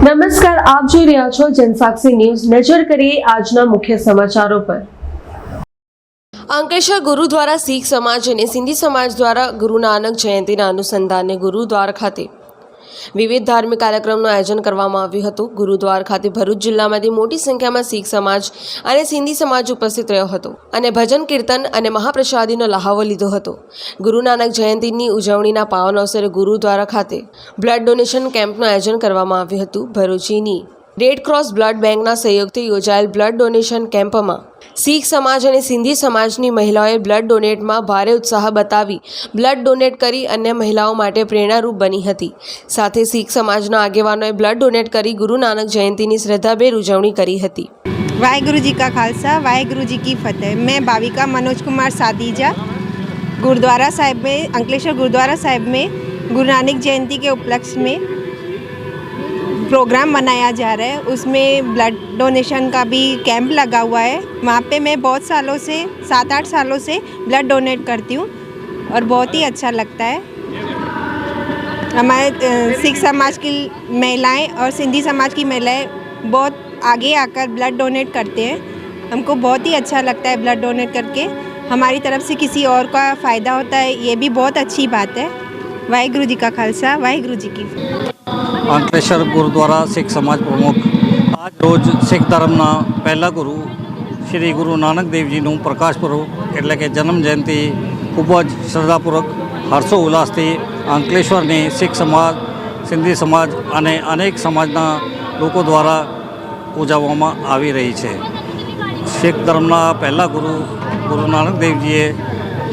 નમસ્કાર, આપ જોઈ રહ્યા છો જનસાક્ષી ન્યૂઝ. નજર કરીએ આજના મુખ્ય સમાચારો પર. અંકલેશ્વર ગુરુદ્વારા શીખ સમાજ અને સિંધી સમાજ દ્વારા ગુરુ નાનક જયંતિના અનુસંધાને ગુરુદ્વાર ખાતે વિવિધ ધાર્મિક કાર્યક્રમનું આયોજન કરવામાં આવ્યું હતું. ગુરુદ્વાર ખાતે ભરૂચ જિલ્લામાંથી મોટી સંખ્યામાં શીખ સમાજ અને સિંધી સમાજ ઉપસ્થિત રહ્યો હતો અને ભજન, કીર્તન અને મહાપ્રસાદીનો લહાવો લીધો હતો. ગુરુ નાનક જયંતિની ઉજવણીના પાવન અવસરે ગુરુદ્વારા ખાતે બ્લડ ડોનેશન કેમ્પનું આયોજન કરવામાં આવ્યું હતું. ભરૂચીની રેડ ક્રોસ બ્લડ બેંકના સહયોગથી યોજાયેલ બ્લડ ડોનેશન કેમ્પમાં શીખ સમાજ અને સિંધી સમાજની મહિલાઓએ બ્લડ ડોનેટમાં ભારે ઉત્સાહ બતાવી બ્લડ ડોનેટ કરી અન્ય મહિલાઓ માટે પ્રેરણારૂપ બની હતી સાથે શીખ સમાજના આગેવાનોએ બ્લડ ડોનેટ કરી ગુરુ નાનક જયંતિની શ્રદ્ધાભેર ઉજવણી કરી હતી वाहेगुरु जी का खालसा वाहेगुरु जी की फतेह मैं भाविका मनोज कुमार सादीजा गुरुद्वारा साहिब में अंकलेश्वर गुरुद्वारा साहिब में गुरु नानक जयंती के उपलक्ष्य में प्रोग्राम मनाया जा रहा है। उसमें ब्लड डोनेशन का भी कैंप लगा हुआ है। वहाँ पे मैं बहुत सालों से सात आठ सालों से ब्लड डोनेट करती हूँ और बहुत ही अच्छा लगता है। हमारे सिख समाज की महिलाएँ और सिंधी समाज की महिलाएँ बहुत आगे आकर ब्लड डोनेट करते हैं। हमको बहुत ही अच्छा लगता है ब्लड डोनेट करके। हमारी तरफ़ से किसी और का फ़ायदा होता है, ये भी बहुत अच्छी बात है। ਵਾਹਿਗੁਰੂ ਜੀ ਕਾ ਖਾਲਸਾ ਵਾਹਿਗੁਰੂ ਜੀ ਕੀ ਫਤਿਹ ਅੰਕਲੇਸ਼ਰ ਗੁਰਦੁਆਰਾ ਸਿੱਖ ਸਮਾਜ ਪ੍ਰਮੁੱਖ આજ રોજ શીખ ધર્મના પહેલા ગુરુ શ્રી ગુરુ નાનક દેવજીનું પ્રકાશ પર્વ એટલે કે જન્મ જયંતિ ખૂબ જ શ્રદ્ધાપૂર્વક હર્ષો ઉલ્લાસથી અંકલેશ્વરની શીખ સમાજ, સિંધી સમાજ અને અનેક સમાજના લોકો દ્વારા ઉજવવામાં આવી રહી છે. શીખ ધર્મના પહેલા ગુરુ ગુરુ નાનક દેવજીએ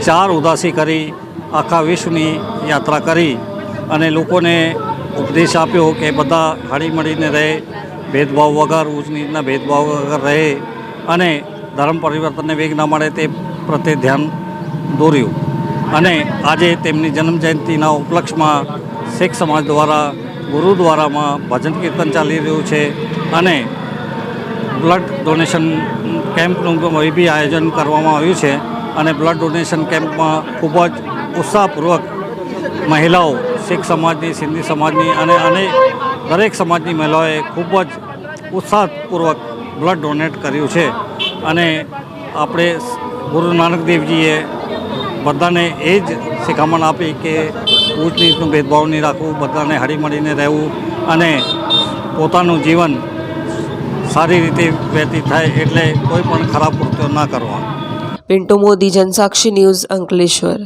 ચાર ઉદાસી કરી આખા વિશ્વની યાત્રા કરી અને લોકોને ઉપદેશ આપ્યો કે બધા હળીમળીને રહે, ભેદભાવ વગર ઊંચ ભેદભાવ વગર રહે અને ધર્મ પરિવર્તનને વેગ ના મળે તે પ્રત્યે ધ્યાન દોર્યું. અને આજે તેમની જન્મજયંતિના ઉપલક્ષમાં શીખ સમાજ દ્વારા ગુરુદ્વારામાં ભજન કીર્તન ચાલી રહ્યું છે અને બ્લડ ડોનેશન કેમ્પનું બી આયોજન કરવામાં આવ્યું છે અને બ્લડ ડોનેશન કેમ્પમાં ખૂબ જ ઉત્સાહપૂર્વક મહિલાઓ, શીખ સમાજની, સિંધી સમાજની અને અનેક દરેક સમાજની મહિલાઓએ ખૂબ જ ઉત્સાહપૂર્વક બ્લડ ડોનેટ કર્યું છે. અને આપણે ગુરુ નાનક દેવજીએ બધાને એ જ શિખામણ આપી કે ઊંચ નીચનું ભેદભાવ નહીં રાખવું, બધાને હળીમળીને રહેવું અને પોતાનું જીવન સારી રીતે વ્યતીત થાય એટલે કોઈ પણ ખરાબ કૃત્યો ના કરવા. પિન્ટુ મોદી, જનસાક્ષી ન્યૂઝ અંકલેશ્વર.